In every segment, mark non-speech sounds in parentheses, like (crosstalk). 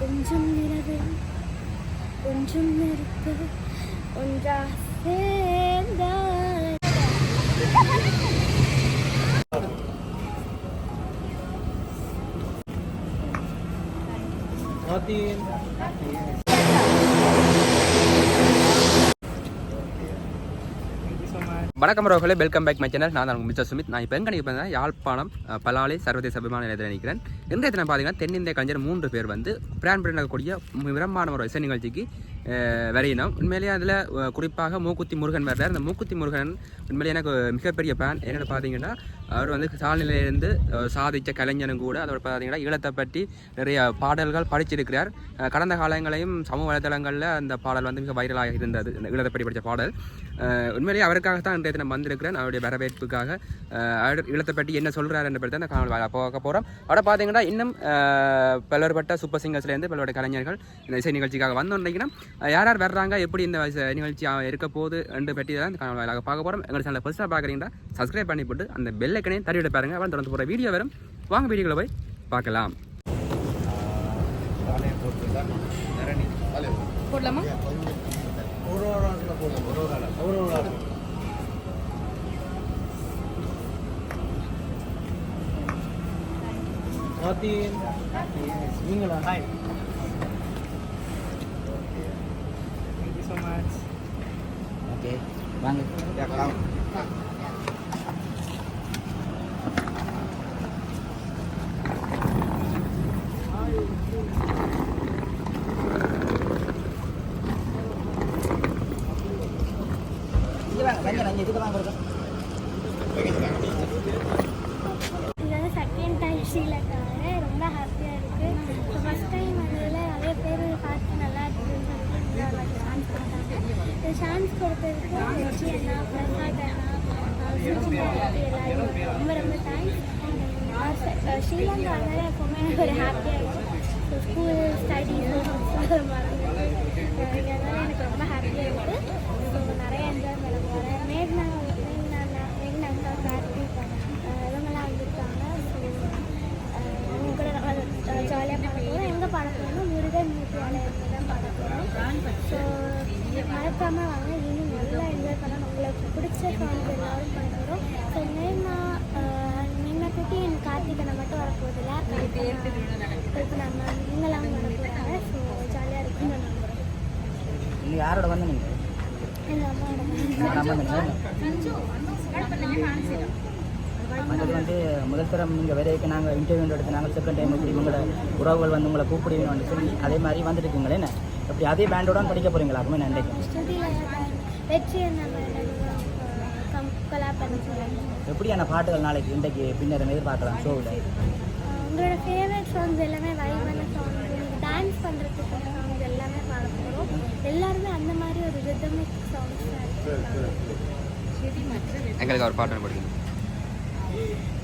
கொஞ்சம் நிலவு கொஞ்சம் நெருப்பு ஒன்றா சேர்ந்தால் வணக்கம் ரோகலே வெல்கம் பேக் மை சேனல் நான் உங்கள் மிஸ்டர் சுமித். நான் இப்போ எங்கே நிற்பேன் யாழ்ப்பாணம் அஹ், பலாலி சர்வதேச விமான நிலையத்தில் நிற்கிறேன் எந்த இடத்துல பார்த்தீங்கன்னா தென்னிந்திய கலைஞர் மூன்று பேர் வந்து பிரான் பிரான் விரம்பான ஒரு இசை நிகழ்ச்சிக்கு வரையினோம் உண்மையிலேயே அதில் குறிப்பாக மூக்குத்தி முருகன் வர்றார் அந்த மூக்குத்தி முருகன் உண்மையிலேயே எனக்கு மிகப்பெரிய பேன் என்னென்னு பார்த்தீங்கன்னா அவர் வந்து சால்நிலையிலிருந்து சாதித்த கலைஞனும் கூட அதோட பார்த்தீங்கன்னா ஈழத்தை பற்றி நிறைய பாடல்கள் படிச்சிருக்கிறார். கடந்த காலங்களையும் சமூக வலைதளங்களில் அந்த பாடல் வந்து மிக வைரலாக இருந்தது. இந்த ஈழத்தை பற்றி படித்த பாடல். உண்மையிலேயே அவருக்காகத்தான் இன்றைய தினம் வந்திருக்கிறேன். அவருடைய வரவேற்புக்காக அவர் ஈழத்தை பற்றி என்ன சொல்கிறார் என்ற பற்றி தான் இந்த காணொலி பார்க்க போகிறோம் அவரை பார்த்தீங்கன்னா இன்னும் பலர்பட்ட சூப்பர் சிங்கர்ஸ்லேருந்து பலருடைய கலைஞர்கள் இந்த இசை நிகழ்ச்சிக்காக வந்தோன்னீங்கன்னா யார் யார் வர்றாங்க எப்படி இந்த நிகழ்ச்சி இருக்க போகுது என்று பற்றி தான் இந்த வாயிலாக பார்க்க போகிறோம் எங்கள் சில ஃபஸ்ட்டாக பார்க்குறீங்கன்னா சப்ஸ்கிரைப் பண்ணி போட்டு அந்த பெல்லை ஐக்கனையும் தட்டி விட பாருங்க. அப்புறம் தொடர்ந்து போகிற வீடியோ வரும். வாங்க வீடியோவில் போய் பார்க்கலாம். போடலாமா? ஓகே வாங்க வாங்க வாங்க இதுக்கு வாங்க கொடுங்க இது வந்து செகண்ட் டைம் ஸ்ரீலங்காவில் ரொம்ப ஹாப்பியாக இருக்குது ஸோ ஃபஸ்ட் டைம் வந்ததில் நிறைய பேர் பார்த்து நல்லா இருக்குதுன்னு சொல்லிட்டு சான்ஸ் கொடுத்தாங்க இந்த சான்ஸ் கொடுத்ததுக்கு வெற்றி அண்ணா பிரசாத் அண்ணா சுஜிதா ரொம்ப ரொம்ப தேங்க்ஸ் ஸ்ரீலங்கா வந்தாலே எப்போவுமே எனக்கு ஒரு ஹாப்பியாக இருக்கும். ஸ்கூல் ஸ்டடீஸ் மறந்து எனக்கு ரொம்ப ஹாப்பியாக இருக்குது நிறைய என்ஜாய் பண்ண போகிறேன் மேக்னா மேக்னா மேக்னா அக்கா கார்த்திக் அஹ் இவங்கெல்லாம் வந்திருக்காங்க ஸோ அவங்க கூட நம்ம ஜாலியாக பாட போகிறோம் எங்கே பாட போகிறோம்னா முருகன் மூர்த்தி ஆலயத்தில் தான் பாட போகிறோம் ஸோ மறக்காமல் வாங்க இன்னும் நல்லா என்ஜாய் பண்ணலாம் உங்களுக்கு பிடிச்ச சாங்ஸ் எல்லாரும் பண்ண போகிறோம் ஸோ மேக்னா மேக்னா குட்டி என் கார்த்திகனை மட்டும் வரப்போதில்ல இப்போ நம்ம நீங்களாம் வர போகிறாங்க ஸோ ஜாலியாக இருக்குன்னு நான் நம்புகிறேன் நீங்க யாரோட வந்து நீங்க எங்கள் அம்மாவோட மற்றது வந்து முதல் தரம் நீங்கள் வரைக்கும் நாங்கள் இன்டர்வியூ எடுத்து நாங்கள் செகண்ட் டைம் இப்படி உங்களை உறவுகள் வந்து உங்களை கூப்பிடுவீங்கன்னு சொல்லி அதே மாதிரி வந்துட்டு இருக்கீங்களே என்ன? எப்படி அதே பேண்டோட படிக்க போகிறீங்களா அதுவுமே நான் நினைக்கிறேன் ஸ்டுடியோவில் வெற்றி நம்ம கொலா பண்ண சொல்லுங்கள் எப்படியான பாட்டுகள் நாளைக்கு இன்றைக்கு பின்னர் எதிர்பார்க்கலாம் ஷோவில் உங்களோட ஃபேவரட் சாங்ஸ் எல்லாமே வைபான சாங்ஸ் டான்ஸ் பண்ணுறதுக்கு சாங்ஸ் எல்லாமே பாட போகிறோம் எல்லாருமே அந்த மாதிரி ஒரு ரிதமிக் சாங்ஸ் எங்களுக்கு அவர் பாட்டு படிக்கணும் Yeah.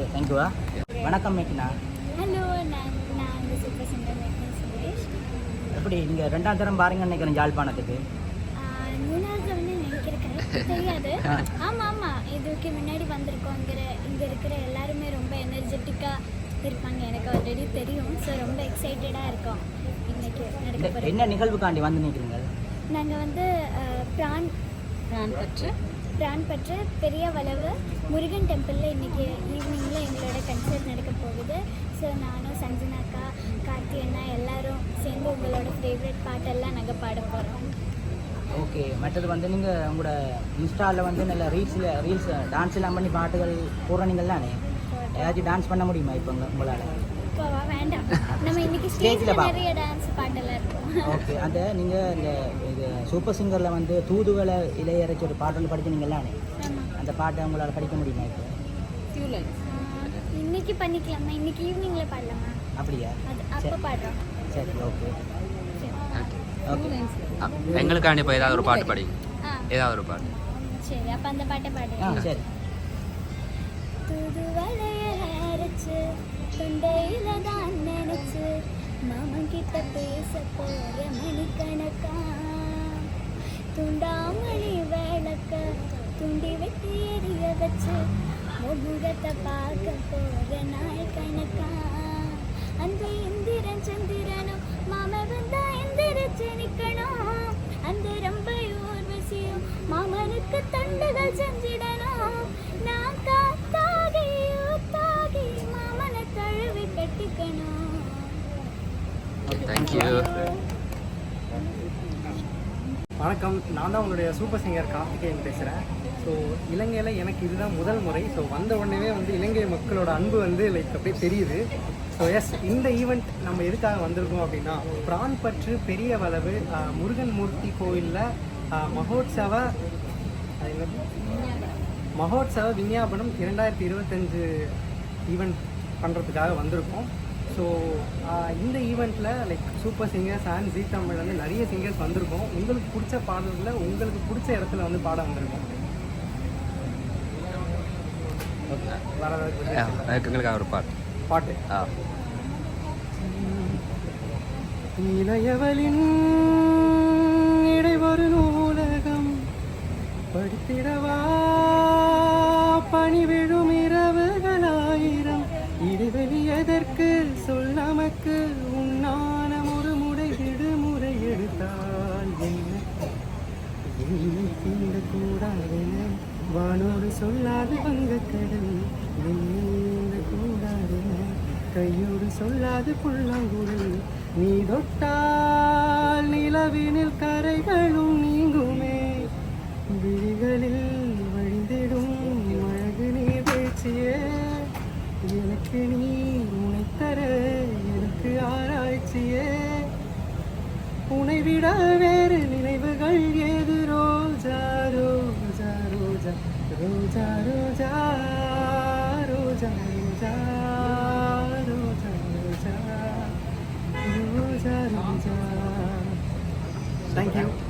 ஓகே தேங்க்யூவா வணக்கம் மேக்கினா ஹலோ நான் நான் வந்து சூப்பர் சிங்கர் சுரேஷ். எப்படி நீங்கள் ரெண்டாம் தரம் பாருங்கன்னு நினைக்கிறேன் யாழ்ப்பாணத்துக்கு ஆஹ் மூணாவது வந்து நினைக்கிறேன் தெரியாது. ஆமாம் ஆமாம் இதுக்கு முன்னாடி வந்திருக்கோங்கிற இங்கே இருக்கிற எல்லாருமே ரொம்ப எனர்ஜெட்டிக்காக இருப்பாங்க எனக்கு ஆல்ரெடி தெரியும். ஸோ ரொம்ப எக்ஸைட்டடாக இருக்கோம். இன்னைக்கு நடக்க என்ன நிகழ்வுக்காண்டி வந்து நிற்கிறீங்க நாங்கள் வந்து பிரான் நான் பற்று. பிரான் பற்ற பெரிய வளவு முருகன் டெம்பிளில் இன்றைக்கி ஈவினிங்கில் எங்களோட கன்சர்ட் நடக்க போகுது. ஸோ நானும் சஞ்சனாக்கா கார்த்தி அண்ணா எல்லாரும் சேர்ந்து உங்களோட ஃபேவரட் பாட்டெல்லாம் நாங்கள் பாட போகிறோம் ஓகே மற்றது வந்து நீங்கள் உங்களோட இன்ஸ்டாவில் வந்து நல்ல ரீல்ஸில் ரீல்ஸ் டான்ஸ் எல்லாம் பண்ணி பாட்டுகள் போடுறீங்கள் தானே ஏதாச்சும் டான்ஸ் பண்ண முடியுமா இப்போ உங்க உங்களால்? இப்போவா வேண்டாம். நம்ம இன்னைக்கு (laughs) ஸ்டேஜில். நிறைய டான்ஸ் பாட்டெல்லாம் இருக்கும். ஓகே அந்த நீங்கள் இந்த இது சூப்பர் சிங்கரில் வந்து தூதுவளை இலையரைச்சி ஒரு பாட்டு ஆமாம் அந்த பாட்டை உங்களால் படிக்க முடியுமா இப்போ? இன்னைக்கு பண்ணிக்கலாமா? இன்னைக்கு ஈவினிங்ல பாடலாமா? அப்படியா? அப்போ பாடுறோம். சரி ஓகே ஓகே எங்களுக்காண்டி இப்போ ஏதாவது ஒரு பாட்டு படிங்க. ஆ. ஏதாவது ஒரு பாட்டு. சரி அப்போ அந்த பாட்டை பாடுறேன் சரி. பேச மணிக்கணக்கா துண்டாமணி விளக்க துண்டி வெட்டி எரிய வச்சு முகத்தை பார்க்க போற நாய் கணக்கு தேங்க்யூ வணக்கம். நான் தான் உங்களுடைய சூப்பர் சிங்கர் கார்த்திகேயன் பேசுகிறேன் ஸோ இலங்கையில் எனக்கு இதுதான் முதல் முறை. ஸோ வந்த உடனே வந்து இலங்கை மக்களோட அன்பு வந்து லைக் அப்படியே தெரியுது. ஸோ எஸ் இந்த ஈவெண்ட் நம்ம எதுக்காக வந்திருக்கோம் அப்படின்னா பிரான் பற்று பெரிய வளவு முருகன் மூர்த்தி கோயிலில் மகோத்சவ மகோத்சவ விஞ்ஞாபனம் இரண்டாயிரத்தி இருபத்தஞ்சு ஈவெண்ட் பண்ணுறதுக்காக வந்திருக்கோம். ஸோ இந்த ஈவெண்ட்டில் like super singers and Zee Tamil வந்து நிறைய சிங்கர்ஸ் வந்திருக்கோம். உங்களுக்கு பிடிச்ச பாடல்களில் உங்களுக்கு பிடிச்ச இடத்துல வந்து பாட வந்திருக்கோம். எங்களுக்காக ஒரு பாட்டு. பாட்டு. ஆ. இளையவளின் எனக்கு உன்னான ஒரு முறை விடுமுறை எடுத்தால் என்ன? இந்த கூடாதென வானோடு சொல்லாது வங்கக்கடல். என்ன கூடாதென கையோடு சொல்லாது புல்லாங்குழல். நீ தொட்டால் நிலவினில் கரைகளும் நீங்குமே. விழிகளில் வழிந்திடும் அழகு நீ பேச்சியே. எனக்கு நீ ஆராய்ச்சியே உனை விட வேறு நினைவுகள் ஏது ரோஜா ரோஜா ரோஜா ரோஜா ரோஜா ரோஜா ரோஜா ரோஜா ரோஜா ரோஜா ரோஜா தேங்க்யூ தேங்க்யூ